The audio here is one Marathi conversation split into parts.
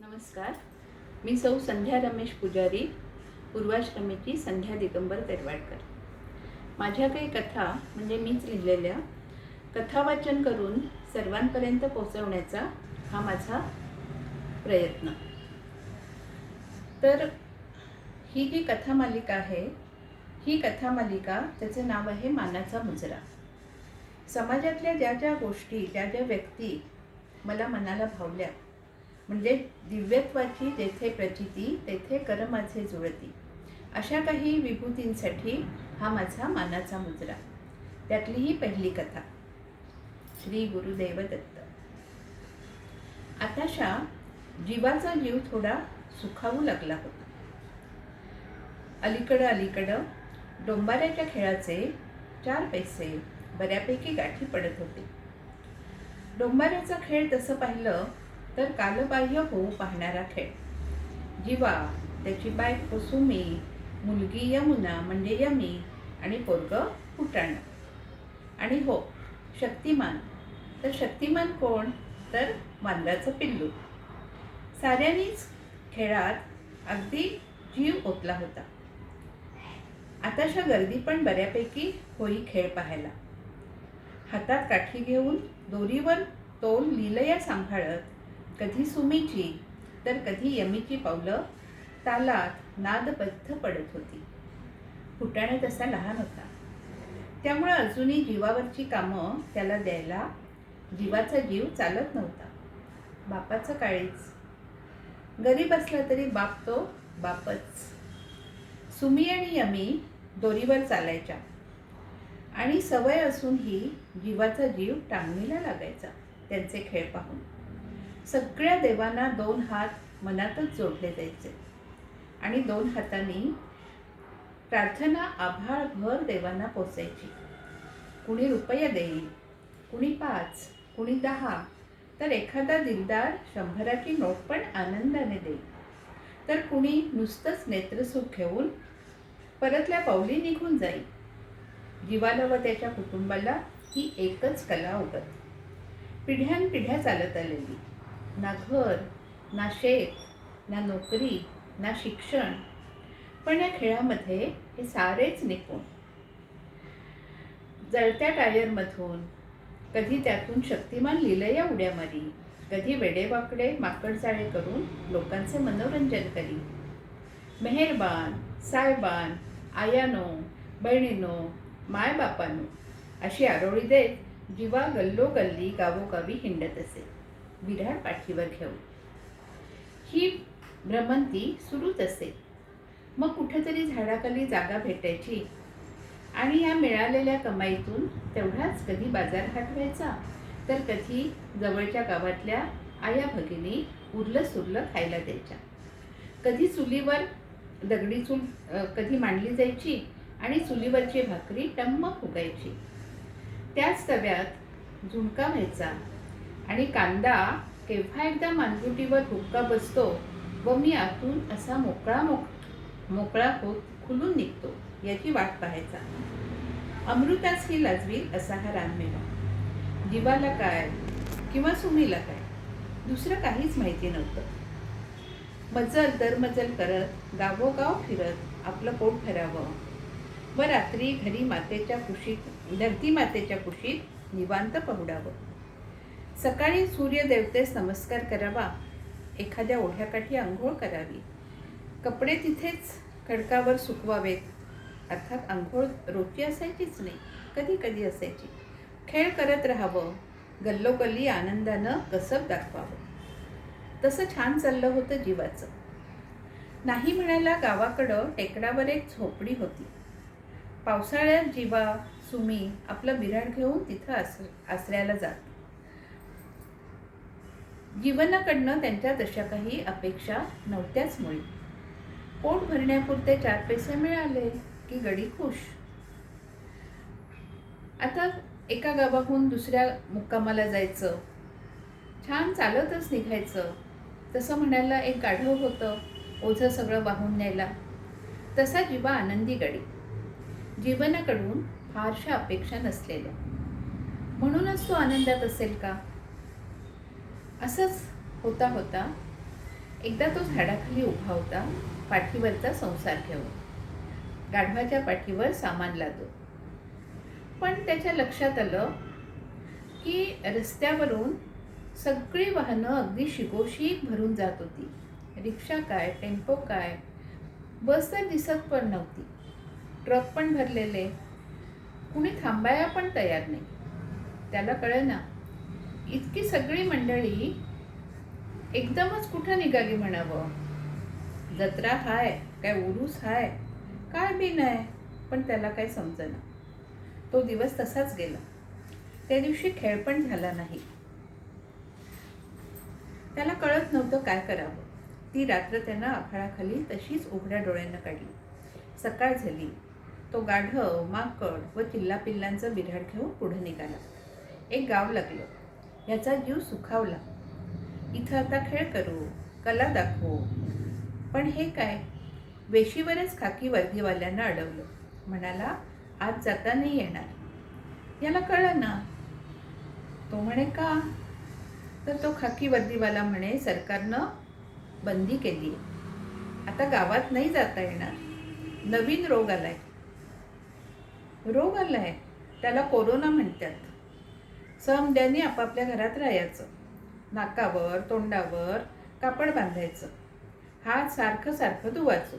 नमस्कार. मी सौ संध्या रमेश पुजारी पूर्वाश्रमीची संध्या दिगंबर तेरवाडकर माझ्या काही कथा म्हणजे मीच लिहिलेल्या कथावाचन करून सर्वांपर्यंत पोचवण्याचा हा माझा प्रयत्न. तर ही जी कथा मालिका आहे ही कथा मालिका त्याचं नाव आहे मानाचा मुजरा. समाजातल्या ज्या ज्या गोष्टी ज्या ज्या व्यक्ती मला मनाला भावल्या म्हणजे दिव्यत्वाची जेथे प्रचिती तेथे कर माझे जुळती. अशा काही विभूतींसाठी हा माझा मानाचा मुजरा त्यातली ही पहिली कथा. श्री गुरुदेव दत्त आताशा जीवाचा जीव थोडा सुखावू लागला होता. अलीकडं अलीकडं डोंबाऱ्याच्या खेळाचे चार पैसे बऱ्यापैकी गाठी पडत होते. डोंबाऱ्याचा खेळ तसं पाहिलं तर कालबाह्य होऊ पाहणारा खेळ. जीवा त्याची बायको सुमी मुलगी यमुना म्हणजे यमी आणि पोरग फुटाणं आणि हो शक्तिमान. तर शक्तिमान कोण? तर वांद्राचं पिल्लू. साऱ्यांनीच खेळात अगदी जीव ओतला होता. आताशा गर्दी पण बऱ्यापैकी होई खेळ पाहायला. हातात काठी घेऊन दोरीवर तोल निलया सांभाळत कधी सुमीची तर कधी यमीची पावलं तालात नादबद्ध पडत होती. फुटाणे तसा लहान होता. त्यामुळे अजूनही जीवावरची कामं त्याला द्यायला जीवाचा जीव चालत नव्हता. बापाचं काळीच. गरीब असला तरी बाप तो बापच. सुमी आणि यमी दोरीवर चालायच्या. आणि सवय असूनही जीवाचा जीव टांगणीला लागायचा. त्यांचे खेळ पाहून. सगळ्या देवांना दोन हात मनातच जोडले जायचे. आणि दोन हातांनी प्रार्थना आभाळभर देवांना पोचायची. कुणी रुपया देईल कुणी पाच कुणी दहा तर एखादा दिलदार शंभराची नोट पण आनंदाने देईल. तर कुणी नुसतंच नेत्रसुख घेऊन परतल्या पावली निघून जाईल. जीवाला व त्याच्या कुटुंबाला ही एकच कला उगत. पिढ्यानपिढ्या चालत आलेली. ना घर ना शेत ना नोकरी ना शिक्षण. पण या खेळामध्ये हे सारेच निपुण. जळत्या टायरमधून कधी त्यातून शक्तिमान लिलया उड्या मारी कधी वेडेवाकडे माकडचाळे करून लोकांचे मनोरंजन करी. मेहरबान सायबान आयानो बहिणीनो मायबापानो अशी आरोळी देत जीवा गल्लोगल्ली गावोगावी हिंडत असे. विराट पाठीवर घेऊन. ही भ्रमंती सुरूच असे. मग कुठेतरी झाडाखाली जागा भेटायची आणि या मिळालेल्या कमाईतून तेवढाच कधी बाजार व्हायचा तर कधी जवळच्या गावातल्या आया भगिनी उरलं सुरलं खायला द्यायच्या. कधी चुलीवर दगडी चूल कधी मांडली जायची आणि चुलीवरची भाकरी टम्म फुगायची त्याच तव्यात झुणका व्हायचा आणि कांदा केव्हा एकदा मानगुटीवर हुक्का बसतो व मी आतून असा मोकळा मोक मोकळा होत खुलून निघतो याची वाट पाहायचा. अमृतास ही लाजवील असा हा रानमेवा जीवाला काय किंवा सुमीला काय? दुसरं काहीच माहिती नव्हतं. मजल दरमजल करत गावोगाव फिरत आपलं पोट भरावं. व रात्री घरी मातेच्या कुशीत धरती मातेच्या कुशीत निवांत पहुडावं. सकाळी सूर्यदेवतेस नमस्कार करावा. एखाद्या ओढ्याकाठी आंघोळ करावी. कपडे तिथेच खडकावर सुकवावेत. अर्थात आंघोळ रोजची असायचीच नाही कधी कधी असायची. खेळ करत राहावं गल्लोगल्ली आनंदानं कसब दाखवावं. तसं छान चाललं होतं जीवाचं. नाही म्हणायला गावाकडं टेकडावर एक झोपडी होती. पावसाळ्यात जीवा सुमी आपलं बिराड घेऊन तिथं आस आसऱ्याला जात. जीवनाकडनं त्यांच्या तशा काही अपेक्षा नव्हत्याच मुळी पोट भरण्यापुरते चार पैसे मिळाले की गडी खुश. आता एका गावाहून दुसऱ्या मुक्कामाला जायचं. छान चालतच निघायचं. तसं म्हणायला एक गाढव होतं ओझं सगळं वाहून न्यायला. तसा जीवा आनंदी गडी. जीवनाकडून फारशा अपेक्षा नसलेल्या म्हणूनच तो आनंदात असेल का? असंच होता होता एकदा तो झाडाखाली उभा होता पाठीवरचा संसार ठेवून गाढवाच्या पाठीवर सामान लादून. पण त्याच्या लक्षात आलं की रस्त्यावरून सगळी वाहनं अगदी शिगोशीत भरून जात होती. रिक्षा काय टेम्पो काय? बस तर दिसत पण नव्हती. ट्रक पण भरलेले. कुणी थांबायला पण तयार नाही. त्याला कळेना. इतकी सगळी मंडळी एकदमच कुठं निघाली म्हणावं? जत्रा हाय काय उरूस हाय काय बी नाही पण त्याला काय समजेना. तो दिवस तसाच गेला. त्या दिवशी खेळ पण झाला नाही. त्याला कळत नव्हतं काय करावं. ती रात्र त्यानं आभाळाखाली तशीच उघड्या डोळ्यानं काढली. सकाळ झाली. तो गाढव माकड व चिल्ला पिल्लांचं बिऱ्हाड घेऊन पुढे निघाला. एक गाव लागलं. याचा जीव सुखावला. इथं आता खेळ करू कला दाखवू. पण हे काय? वेशीवरच खाकी वर्दीवाल्यांना अडवलं. म्हणाला आज जाता नाही येणार. याला कळलं ना. तो म्हणे का? तर तो खाकी वर्दीवाला म्हणे सरकारनं बंदी केली आता गावात नाही जाता येणार. नवीन रोग आलाय. रोग आलाय? त्याला कोरोना म्हणतात. समद्याने आपापल्या घरात राहायचं. नाकावर तोंडावर कापड बांधायचं. हात सारखं सारखं धुवायचं.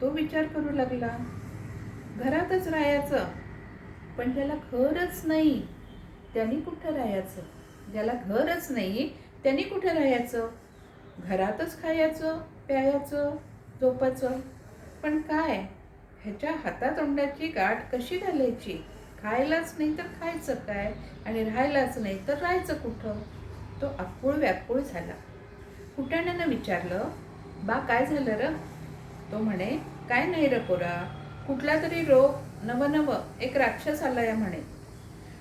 तो विचार करू लागला घरातच राहायचं. पण त्याला घरच नाही त्यांनी कुठं राहायचं? ज्याला घरच नाही त्यांनी कुठं राहायचं? घरातच खायचं प्यायचं झोपायचं. पण काय? ह्याच्या हातातोंडाची गाठ कशी घालायची? खायलाच नाही तर खायचं काय? आणि राहायलाच नाही तर राहायचं कुठं? तो आकुळ व्याकुळ झाला. कुटाण्यानं विचारलं बा काय झालं र? तो म्हणे काय नाही र कोरा कुठला तरी रोग नवनव एक राक्षस आला या म्हणे.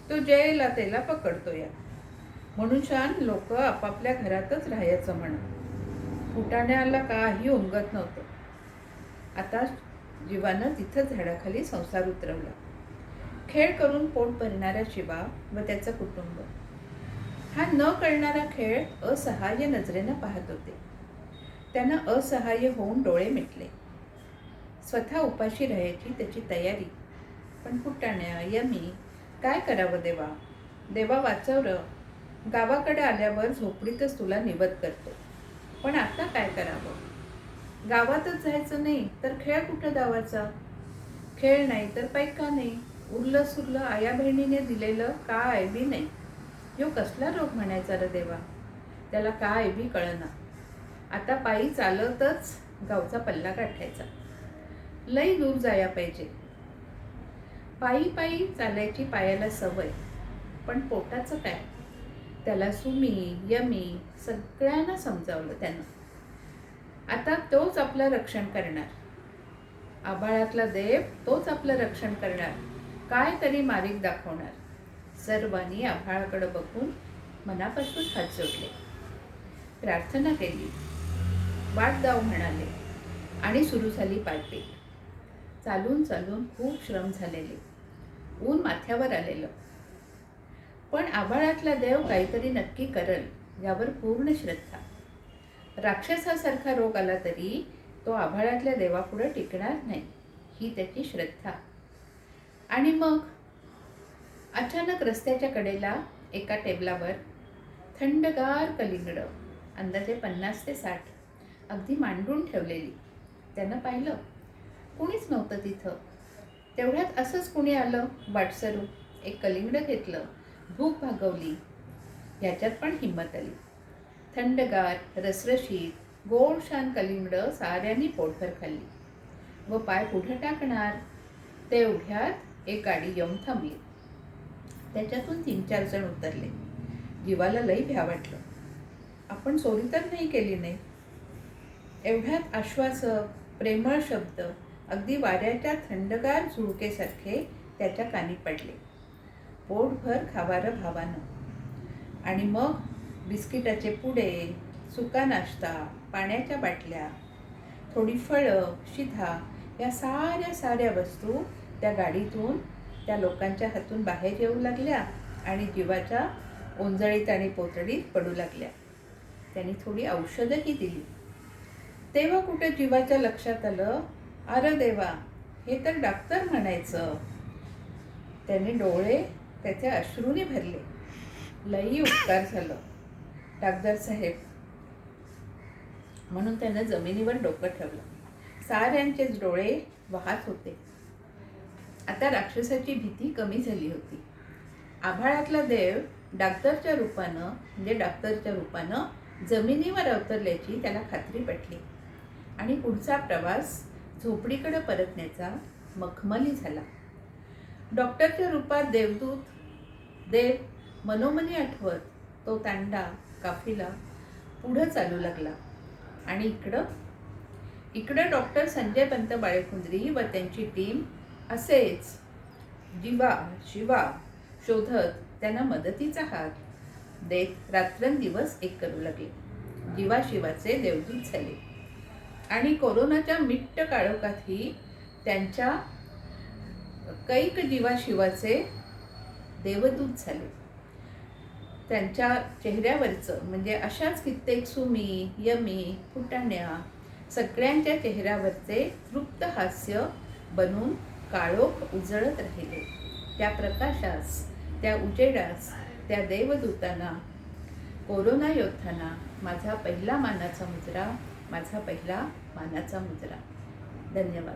तो जयला त्याला पकडतो या म्हणून छान लोक आपापल्या घरातच राहायचं म्हण. फुटाण्याला काही उमगत नव्हतं. आता जीवानं तिथंच झाडाखाली संसार उतरवला. खेळ करून पोट भरणारा शिवा व त्याचं कुटुंब. हा न कळणारा खेळ असहाय्य नजरेनं पाहत होते. त्यानं असहाय्य होऊन डोळे मिटले. स्वतः उपाशी राहायची त्याची तयारी. पण कुटाण्या यमी काय करावं देवा? देवा वाचवलं गावाकडे आल्यावर झोपडीतच तुला निवत करतो. पण आता काय करावं? गावातच जायचं नाही तर खेळ कुठं दावाचा खेळ नाही तर पैका नाही. उरलं सुरलं आया बहिणीने दिलेलं काय बी नाही? ह्यो कसला रोग म्हणायचा र देवा? त्याला काय बी कळना? आता पायी चालतच गावचा पल्ला गाठायचा. लई दूर जाया पाहिजे. पायी पायी चालायची पायाला सवय. पण पोटाचं काय? त्याला सुमी यमी सगळ्यांना समजावलं त्यानं. आता तोच आपलं रक्षण करणार. आभाळातला देव तोच आपलं रक्षण करणार. काय तरी मारीक दाखवणार. सर्वांनी आभाळाकडे बघून मनापासून हात जोडले. प्रार्थना केली. वाट जाऊ म्हणाले आणि सुरू झाली पार्टी चालून चालून खूप श्रम झालेले. ऊन माथ्यावर आलेलं. पण आभाळातला देव काहीतरी नक्की करल यावर पूर्ण श्रद्धा. राक्षसासारखा रोग आला तरी तो आभाळातल्या देवापुढं टिकणार नाही. ही त्याची श्रद्धा. आणि मग अचानक रस्त्याच्या कडेला एका टेबलावर थंडगार कलिंगडं अंदाजे पन्नास ते साठ अगदी मांडून ठेवलेली. त्यानं पाहिलं कुणीच नव्हतं तिथं. तेवढ्यात असंच कुणी आलं वाटसरू एक कलिंगडं घेतलं भूक भागवली ह्याच्यात पण हिंमत आली. थंडगार रसरशीत गोड शान कलिंगडं साऱ्यांनी पोटभर खाल्ली. व पाय पुढे टाकणार तेवढ्यात एक गाडी येऊन थांबली. त्याच्यातून तीन चार जण उतरले. जीवाला लई भ्या वाटलं. आपण चोरी तर नाही केली नाही. एवढ्यात आश्वासक प्रेमळ शब्द अगदी वाऱ्याच्या थंडगार झुळकेसारखे त्याच्या कानी पडले. पोटभर खावारं भावानं. आणि मग बिस्किटाचे पुडे सुका नाश्ता पाण्याच्या बाटल्या थोडी फळं शिधा या साऱ्या साऱ्या वस्तू त्या गाडीतून त्या लोकांच्या हातून बाहेर येऊ लागल्या आणि जीवाच्या ओंजळीत आणि पोतडीत पडू लागल्या. त्यांनी थोडी औषधंही दिली. तेव्हा कुठे जीवाच्या लक्षात आलं अरे देवा हे तर डॉक्टर म्हणायचं. त्याने डोळे त्याचे अश्रूने भरले. लई उपकार झालं. डागदर साहेब म्हणून त्यानं जमिनीवर डोकं ठेवलं. साऱ्यांचेच डोळे वाहत होते. आता राक्षसाची भीती कमी झाली होती. आभाळातला देव डाक्टरच्या रूपानं म्हणजे डॉक्टरच्या रूपानं जमिनीवर अवतरल्याची त्याला खात्री पटली. आणि पुढचा प्रवास झोपडीकडे परतण्याचा मखमली झाला. डॉक्टरच्या रूपात देवदूत देव मनोमनी आठवत तो तांडा काफिला पुढं चालू लागला. आणि इकडं इकडं डॉक्टर संजय पंत बाळेकुंद्री व त्यांची टीम असेच. जीवा शिवा शोधत त्यांना मदतीचा हात. देत रात्रंदिवस एक करू लागले. जीवा शिवाचे देवदूत झाले. आणि कोरोनाच्या मिट्ट काळोखातही त्यांच्या कैक जीवा शिवाचे देवदूत झाले. त्यांच्या चेहऱ्यावरचं म्हणजे अशाच कित्येक सुमी यमी फुटाण्या सगळ्यांच्या चेहऱ्यावरचे तृप्त हास्य बनून काळोख उजळत राहिले. त्या प्रकाशास त्या उजेडास त्या देवदूतांना कोरोना योद्धांना माझा पहिला मानाचा मुजरा माझा पहिला मानाचा मुजरा धन्यवाद.